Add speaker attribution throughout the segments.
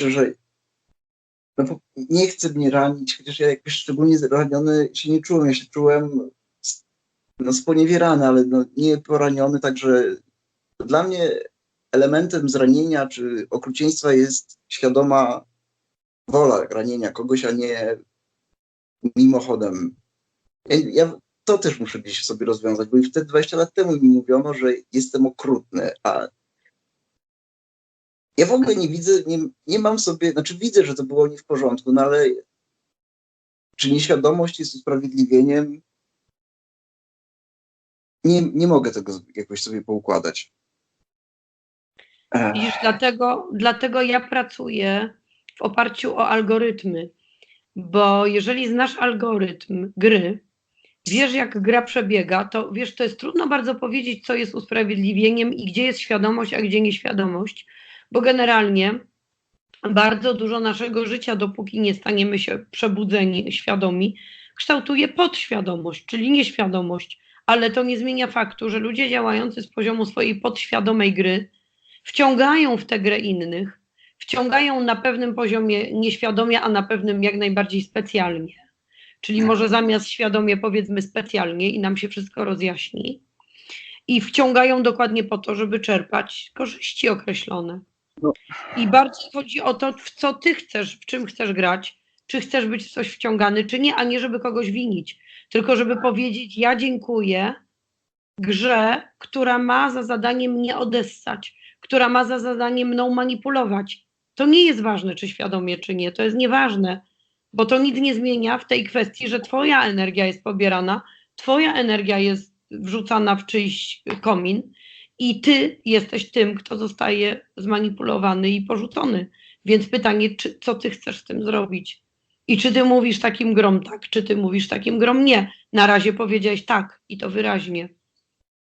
Speaker 1: że no, nie chcę mnie ranić, chociaż ja jakoś szczególnie zraniony się nie czułem. Ja się czułem no, sponiewierany, ale no, nie poraniony, także dla mnie elementem zranienia czy okrucieństwa jest świadoma wola ranienia kogoś, a nie mimochodem. Ja, ja to też muszę gdzieś sobie rozwiązać, bo wtedy 20 lat temu mi mówiono, że jestem okrutny, a ja w ogóle nie widzę, nie, nie mam sobie, znaczy widzę, że to było nie w porządku, no ale czy nieświadomość jest usprawiedliwieniem? Nie, nie mogę tego jakoś sobie poukładać.
Speaker 2: Widzisz, dlatego, dlatego ja pracuję w oparciu o algorytmy, bo jeżeli znasz algorytm gry, wiesz jak gra przebiega, to wiesz, to jest trudno bardzo powiedzieć, co jest usprawiedliwieniem i gdzie jest świadomość, a gdzie nieświadomość, bo generalnie bardzo dużo naszego życia, dopóki nie staniemy się przebudzeni, świadomi, kształtuje podświadomość, czyli nieświadomość, ale to nie zmienia faktu, że ludzie działający z poziomu swojej podświadomej gry wciągają w tę grę innych, wciągają na pewnym poziomie nieświadomie, a na pewnym jak najbardziej specjalnie. Czyli może zamiast świadomie powiedzmy specjalnie i nam się wszystko rozjaśni. I wciągają dokładnie po to, żeby czerpać korzyści określone.
Speaker 1: No.
Speaker 2: I bardziej chodzi o to, w co ty chcesz, w czym chcesz grać, czy chcesz być w coś wciągany, czy nie, a nie żeby kogoś winić. Tylko żeby powiedzieć, ja dziękuję grze, która ma za zadanie mnie odessać, która ma za zadanie mną manipulować. To nie jest ważne, czy świadomie, czy nie. To jest nieważne, bo to nic nie zmienia w tej kwestii, że Twoja energia jest pobierana, Twoja energia jest wrzucana w czyjś komin i Ty jesteś tym, kto zostaje zmanipulowany i porzucony. Więc pytanie, czy, co Ty chcesz z tym zrobić? I czy Ty mówisz takim grom tak, czy Ty mówisz takim grom nie? Na razie powiedziałeś tak i to wyraźnie.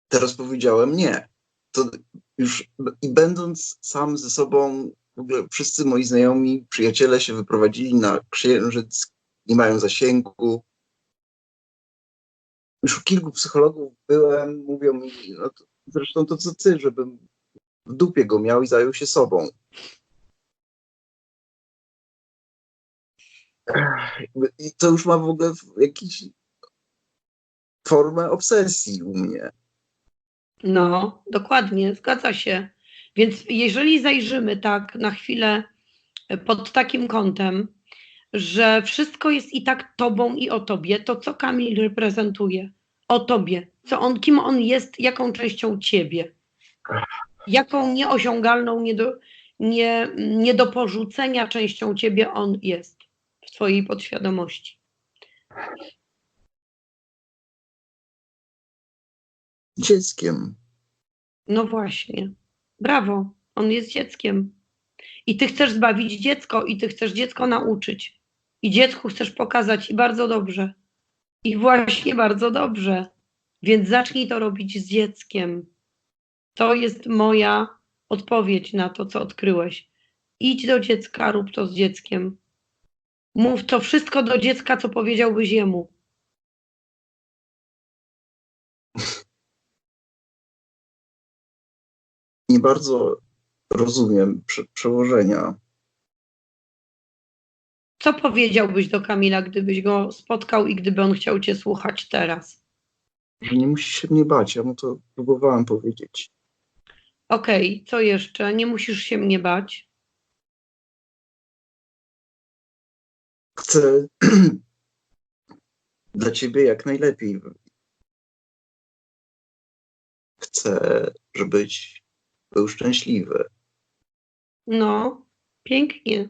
Speaker 1: Teraz powiedziałem nie. To już i będąc sam ze sobą, w ogóle wszyscy moi znajomi, przyjaciele się wyprowadzili na księżyc, nie mają zasięgu. Już u kilku psychologów byłem, mówią mi, no to, zresztą to co ty, żebym w dupie go miał i zajął się sobą. I to już ma w ogóle jakiś formę obsesji u mnie.
Speaker 2: No, dokładnie, zgadza się. Więc jeżeli zajrzymy tak na chwilę pod takim kątem, że wszystko jest i tak tobą i o tobie, to co Kamil reprezentuje? O tobie. Co on, kim on jest, jaką częścią ciebie? Jaką nieosiągalną, nie do, nie, nie do porzucenia częścią ciebie on jest w twojej podświadomości?
Speaker 1: Dzieckiem.
Speaker 2: No właśnie. Brawo, on jest dzieckiem. I ty chcesz zbawić dziecko, i ty chcesz dziecko nauczyć. I dziecku chcesz pokazać, i bardzo dobrze. I właśnie bardzo dobrze. Więc zacznij to robić z dzieckiem. To jest moja odpowiedź na to, co odkryłeś. Idź do dziecka, rób to z dzieckiem. Mów to wszystko do dziecka, co powiedziałbyś jemu.
Speaker 1: Nie bardzo rozumiem prze przełożenia.
Speaker 2: Co powiedziałbyś do Kamila, gdybyś go spotkał i gdyby on chciał cię słuchać teraz?
Speaker 1: Że nie musi się mnie bać, ja mu to próbowałem powiedzieć.
Speaker 2: Okej, okay, co jeszcze? Nie musisz się mnie bać.
Speaker 1: Chcę dla ciebie jak najlepiej. Chcę, żebyś był szczęśliwy.
Speaker 2: No, pięknie.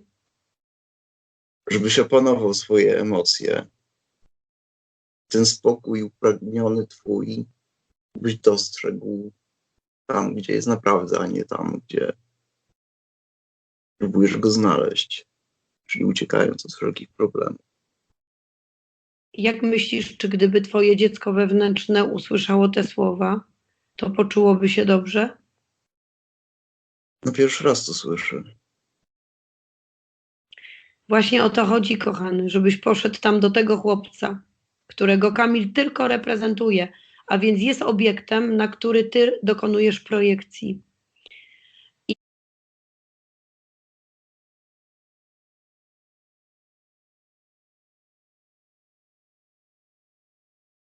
Speaker 1: Żebyś opanował swoje emocje. Ten spokój upragniony twój, byś dostrzegł tam, gdzie jest naprawdę, a nie tam, gdzie próbujesz go znaleźć, czyli uciekając od wszelkich problemów.
Speaker 2: Jak myślisz, czy gdyby twoje dziecko wewnętrzne usłyszało te słowa, to poczułoby się dobrze?
Speaker 1: No pierwszy raz to słyszę.
Speaker 2: Właśnie o to chodzi, kochany, żebyś poszedł tam do tego chłopca, którego Kamil tylko reprezentuje, a więc jest obiektem, na który ty dokonujesz projekcji.